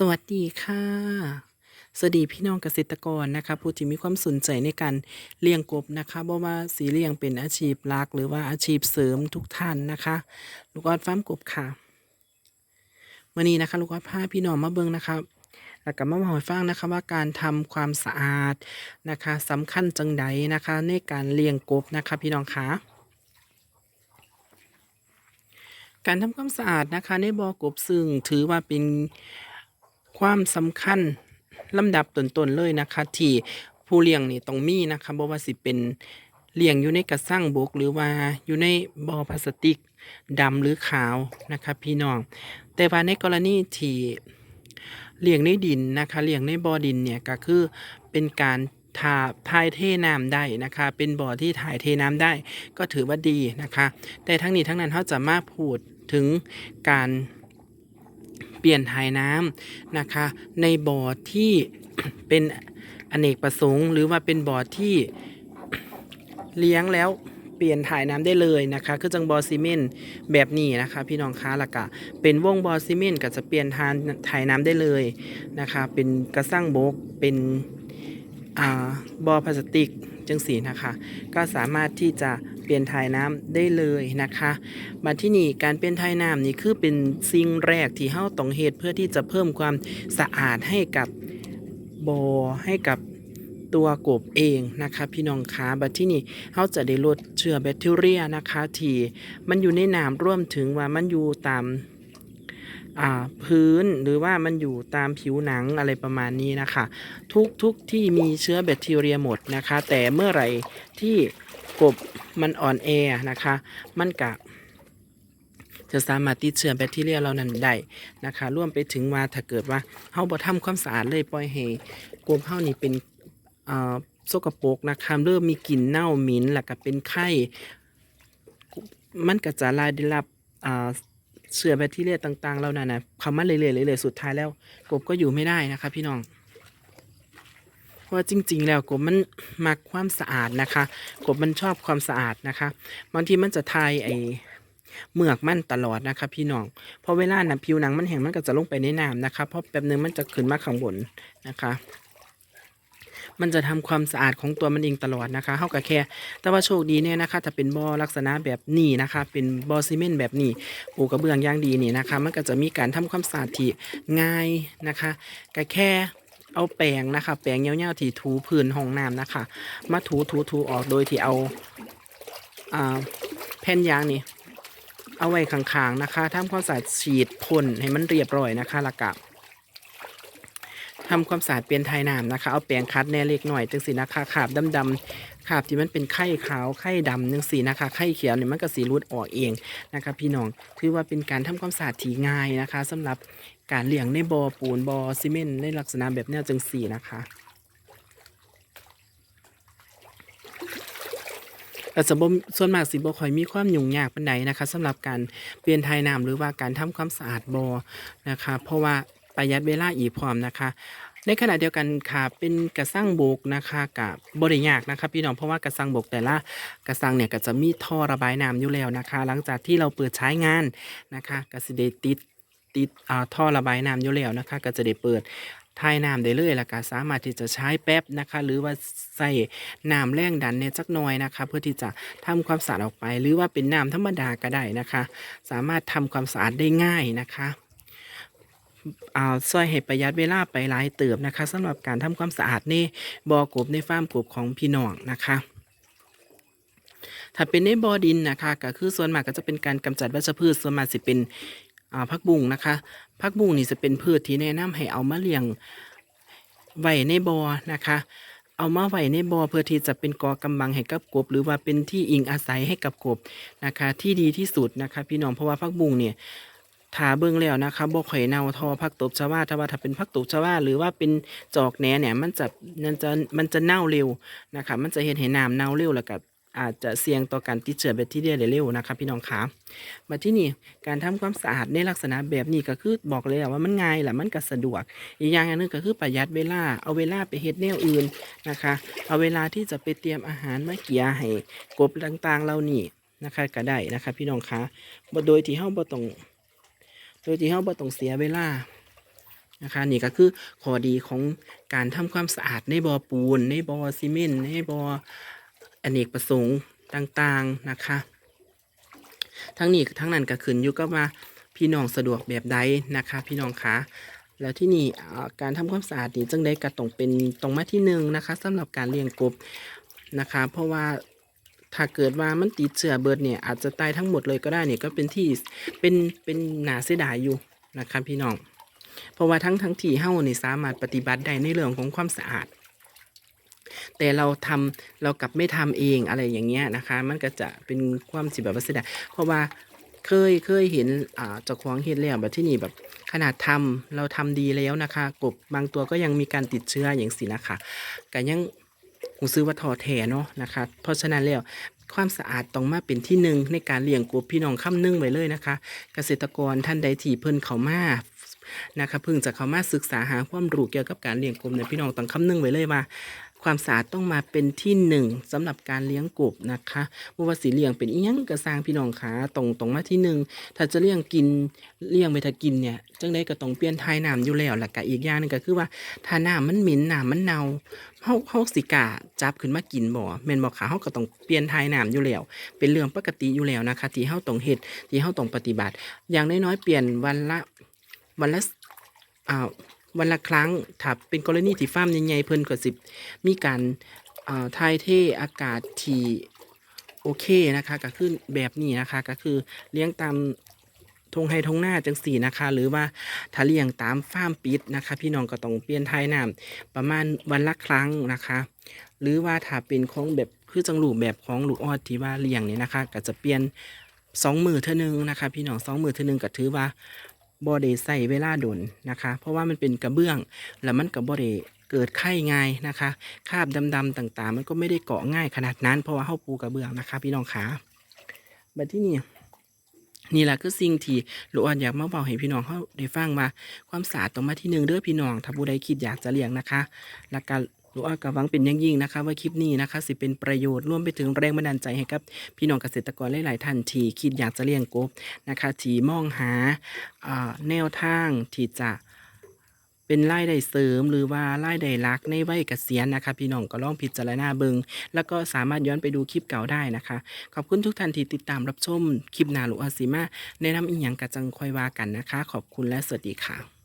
สวัสดีค่ะ สวัสดีพี่น้องเกษตรกรนะคะผู้ที่มีความสนใจในการเลี้ยงกบนะคะบ่ว่าสีเลี้ยงเป็นอาชีพหลัก หรือว่าอาชีพเสริมทุกท่านนะคะ ลูกออดฟาร์มกบค่ะวันนี้นะคะ ลูกออดพาพี่น้องมาเบิ่งนะคะแล้วก็มาบอกให้ฟังนะคะว่าการทำความสะอาดนะคะสำคัญจังใดนะคะ ในการเลี้ยงกบนะคะ พี่น้องคะการทำความสะอาดนะคะในบ่อกบซึ่งถือว่าเป็น ความสำคัญลำดับต้นๆเลยนะคะ ที่ผู้เลี้ยงนี่ต้องมีนะคะบ่ว่าสิเป็นเลี้ยงอยู่ในกระสังบกหรือว่าอยู่ในบ่อพลาสติกดำหรือขาวนะคะพี่น้อง แต่ว่าในกรณีที่เลี้ยงในดินนะคะเลี้ยงในบ่อดินเนี่ยก็คือเป็นการทาถ่ายเทน้ำได้นะคะ เป็นบ่อที่ถ่ายเทน้ำได้ ก็ถือว่าดีนะคะ แต่ทั้งนี้ทั้งนั้นเขาจะมาพูดถึงการ ปลี่ยนถ่ายน้ำนะคะ ในบ่อที่เป็นอเนกประสงค์ หรือว่าเป็นบ่อที่เลี้ยงแล้วเปลี่ยนถ่ายน้ำได้เลยนะคะ คือจังบอซีเมนต์แบบนี้นะคะ พี่น้องคะและกะ เป็นวงบอซีเมนต์ก็จะเปลี่ยนทานถ่ายน้ำได้เลยนะคะ เป็นกระสั่งบกเป็นอ่าบอพลาสติกจังสีนะคะ ก็สามารถที่จะ เปลี่ยนถ่ายน้ำได้เลยนะคะมาที่นี่การเปลี่ยนถ่ายน้ำนี่คือเป็นสิ่งแรกที่เฮาต้องเฮ็ดเพื่อที่จะเพิ่มความสะอาดให้กับบ่อให้กับตัวกบเองนะคะพี่น้องคะบัดที่นี่เฮาจะได้ลดเชื้อแบคทีเรียนะคะที่มันอยู่ในน้ำร่วมถึงว่ามันอยู่ตามพื้นหรือว่ามันอยู่ตามผิวหนังอะไรประมาณนี้นะคะ ทุกทุกที่มีเชื้อแบคทีเรียหมดนะคะ แต่เมื่อไหร่ที่กบ มันอ่อนแอนะคะ มันกะจะสามารถติดเชื้อแบคทีเรียเหล่านั้นได้นะคะร่วมไปถึงว่าถ้าเกิดว่าเฮาบ่ทำความสะอาดเลยปล่อยให้กบเฮานี่เป็นอ่าสกปรกนะคะเริ่มมีกลิ่นเน่าหม็นแล้วก็เป็นไข้มันก็จะลายได้รับอ่าเชื้อแบคทีเรียต่างๆเหล่านั้นนะเข้ามาเรื่อยๆเรื่อยๆสุดท้ายแล้วกบก็อยู่ไม่ได้นะคะพี่น้อง เพราะจริง ๆ แล้วกบมันมักความสะอาดนะคะ กบมันชอบความสะอาดนะคะ บางทีมันจะทายไอเหมือกมันตลอดนะคะพี่น้องเพราะเวลานะผิวหนังมันแห้งมันก็จะลงไปในน้ำนะคะเพราะแป๊บนึงมันจะขึ้นมาข้างบนนะคะมันจะทำความสะอาดของตัวมันเองตลอดนะคะเท่ากับแค่ แต่ว่าโชคดีเนี่ยนะคะถ้าเป็นบ่อลักษณะแบบนี้นะคะ เป็นบ่อซีเมนต์แบบนี้ปูกระเบื้องย่างดีนี่นะคะ มันก็จะมีการทำความสะอาดที่ง่ายนะคะก็แค่ เอาแปรงนะคะ แปรงเงี้ยวๆที่ถูพื้นห้องน้ำนะคะ มาถูถูถูออกโดยที่เอาอ่าแผ่นยางนี่เอาไว้ข้างๆนะคะทำความสะอาดฉีดพ่นให้มันเรียบร้อยนะคะแล้วก็ทำความสะอาดเปลี่ยนไทยน้ำนะคะ เอาแปรงคัดแน่เล็กหน่อยจังสินะคะขาบดำ ๆขาบที่มันเป็นไข้ขาวไข้ดำจังสีนะคะไข้เขียวเนี่ยมันก็สีรุดออกเองนะคะพี่น้องถือว่าเป็นการทำความสะอาดที่ง่ายนะคะสำหรับการเลี้ยงในบ่อปูนบ่อซีเมนต์ในลักษณะแบบแนวจังสีนะคะแต่สมบส่วนมากสิบ่ค่อยมีความยุ่งยากปานใดนะคะสำหรับการเปลี่ยนทายน้ำหรือว่าการทำความสะอาดบ่อนะคะ เพราะว่าประหยัดเวลาอีกพร้อมนะคะ ในขณะเดียวกันค่ะเป็นกระสังบกนะคะกับบริยากนะคะพี่น้องเพราะว่ากระสังบกแต่ละกระสังเนี่ยก็จะมีท่อระบายน้ำอยู่แล้วนะคะ หลังจากที่เราเปิดใช้งานนะคะก็สิได้ติดติดอ่าท่อระบายน้ำอยู่แล้วนะคะ ก็จะได้เปิดทายน้ำได้เลยแล้วก็สามารถที่จะใช้แป๊บนะคะ หรือว่าใส่น้ำแรงดันเนี่ยจักหน่อยนะคะ เพื่อที่จะทำความสะอาดออกไป หรือว่าเป็นน้ำธรรมดาก็ได้นะคะ สามารถทำความสะอาดได้ง่ายนะคะ อ่าช่วยให้ประหยัดเวลาไปหลายเติบนะคะสำหรับการทำความสะอาดในบ่อกบในฟาร์มกบของพี่น้องนะคะถ้าเป็นในบ่อดินนะคะก็คือส่วนมากก็จะเป็นการกำจัดวัชพืชส่วนมากสิเป็นผักบุ้งนะคะผักบุ้งนี่จะเป็นพืชที่แนะนำให้เอามาเลี้ยงไว้ในบ่อนะคะ เอามาไว้ในบ่อเพื่อที่จะเป็นกอกำบังให้กับกบ หรือว่าเป็นที่อิงอาศัยให้กับกบนะคะ ที่ดีที่สุดนะคะ พี่น้องเพราะว่าผักบุ้งเนี่ย ถาเบิ่งแล้วนะคะบ่ข่อยเน่าทอผักตบชวาถ้าว่าถ้าเป็นผักตบชวาหรือว่าเป็นจอกแหนเนี่ยมันจะมันจะมันจะเน่าเร็วนะคะมันจะเฮ็ดให้น้ำเน่าเร็วแล้วก็อาจจะเสี่ยงต่อการติดเชื้อแบคทีเรียได้เร็วนะคะพี่น้องคะมาที่นี่การทำความสะอาดในลักษณะแบบนี้ก็คือบอกเลยอะว่ามันง่ายแหละมันก็สะดวก อีกอย่างนหนึงก็คือประหยัดเวลาเอาเวลาไปเฮ็ดแนวอื่นนะคะ เอาเวลาที่จะไปเตรียมอาหารมาเกียให้กบต่างๆเหล่านี้นะคะก็ได้นะคะพี่น้องคะบ่โดยที่เฮาบ่ต้อง โดยที่เฮาบ่ต้องเสียเวลานะคะนี่ก็คือข้อดีของการทำความสะอาดในบ่อปูน ในบ่อซีเมนต์ในบ่ออเนกประสงค์ต่างๆนะคะ ทั้งนี้ทั้งนั้นก็ขึ้นอยู่กับว่าพี่น้องสะดวกแบบใดนะคะ พี่น้องคะแล้วที่นี่การทำความสะอาดนี่จังได้ก็ต้องเป็นตรงมาที่หนึ่งนะคะสำหรับการเลี้ยงกบนะคะ เพราะว่า ถ้าเกิดว่ามันติดเชื้อเบิดเนี่ยอาจจะตายทั้งหมดเลยก็ได้เนี่ยก็เป็นที่เป็นเป็นหนาเสียดายอยู่นะคะพี่น้อง เพราะว่าทั้งทั้งที่เฮ้าเนี่สามารถปฏิบัติได้ในเรื่องของความสะอาด แต่เราทำเรากลับไม่ทำเองอะไรอย่างเงี้ยนะคะ มันก็จะเป็นความสิแบบว่าเสียดายเพราะว่าเคยเคยเห็นอ่าเจ้าของเฮ็ดแล้วแบบที่นี่แบบขนาดทำเราทำดีแล้วนะคะ กบบางตัวก็ยังมีการติดเชื้ออย่างสินะคะก็ยัง หูซื้อว่าทอแทเนาะนะคะ เพราะฉะนั้นแล้วความสะอาดต้องมาเป็นที่หนึ่งในการเลี้ยงกบพี่น้องคำนึงไว้เลยนะคะ เกษตรกรท่านใดที่เพิ่นเขามานะคะเพิ่งจะเข้ามาศึกษาหาความรู้เกี่ยวกับการเลี้ยงกบเนี่ยพี่น้องต้องคำนึงไว้เลยว่า ความสะอาดต้องมาเป็นที่หนึ่งสำหรับการเลี้ยงกบนะคะบ่ว่าสิเลี้ยงเป็นเอีหยังก็สร้างพี่น้องขาตรงตรงมาที่หนึ่งถ้าจะเลี้ยงกินเลี้ยงไปถ้ากินเนี่ยจังได้ก็ต้องเปลี่ยนทายน้ำอยู่แล้วแล้วก็อีกอย่างหนึงก็คือว่าถ้าน้ำมันหม็นน้ำมันเน่าเฮาเฮาสิกาจับขึ้นมากินบ่แม่นบ่คะเฮาก็ต้องเปลี่ยนทายน้ำอยู่แล้ว เป็นเรื่องปกติอยู่แล้วนะคะ ที่เฮาต้องเฮ็ดที่เฮาต้องปฏิบัติ อย่างน้อยๆเปลี่ยนวันละวันละอ่าว วันละครั้งถ้าเป็นกรณีที่ฟาร์มใหญ่ๆเพิ่นก็สิมีการอ่ายเทอากาศที่โอเคนะคะ ก็คือแบบนี้นะคะ ก็คือเลี้ยงตามทงไฮทงหน้าจังสี่นะคะ หรือว่าถ้าเลี้ยงตามฟาร์มปิดนะคะ พี่น้องก็ต้องเปลี่ยนทายน้ำประมาณวันละครั้งนะคะ หรือว่าถ้าเป็นของแบบคือจังรูแบบของลูกออดที่ว่าเลี้ยงเนี่ยนะคะ ก็จะเปลี่ยนสองมือเท่านึงนะคะ พี่น้องสองมือเท่านึงก็ถือว่า บอเดใส่เวลาดนนะคะ เพราะว่ามันเป็นกระเบื้อง แล้วมันกับบอดเกิดไข้ง่ายนะคะคราบดำๆต่างๆ มันก็ไม่ได้เกาะง่ายขนาดนั้น เพราะว่าเฮาปูกระเบื้องนะคะ พี่น้องขาบัดที่นี่นี่แหละคือสิ่งที่ลูกอ่อนอยากมาบอกให้พี่น้องเขาได้ฟังว่า ความสะอาดต้องมาที่หนึ่งเด้อพี่น้องถ้าผู้ใดคิดอยากจะเลี้ยงนะคะ และการ ลูกอ่อนก็หวังเป็นอย่างยิ่งนะคะ ว่าคลิปนี้นะคะ สิเป็นประโยชน์ร่วมไปถึงแรงบันดาลใจให้กับ พี่น้องเกษตรกรหลายๆท่านที่คิดอยากจะเลี้ยงกบนะคะที่มองหาแนวทางที่จะเป็นรายได้เสริมหรือว่ารายได้ลักในวัยเกษียณนะคะ พี่น้องก็ลองพิจารณาเบิงแล้วก็สามารถย้อนไปดูคลิปเก่าได้นะคะ ขอบคุณทุกท่านที่ติดตามรับชมคลิปนาลูกอาซิมาแนะนำอีกอย่างกะจังคอยว่ากันนะคะ ขอบคุณและสวัสดีค่ะ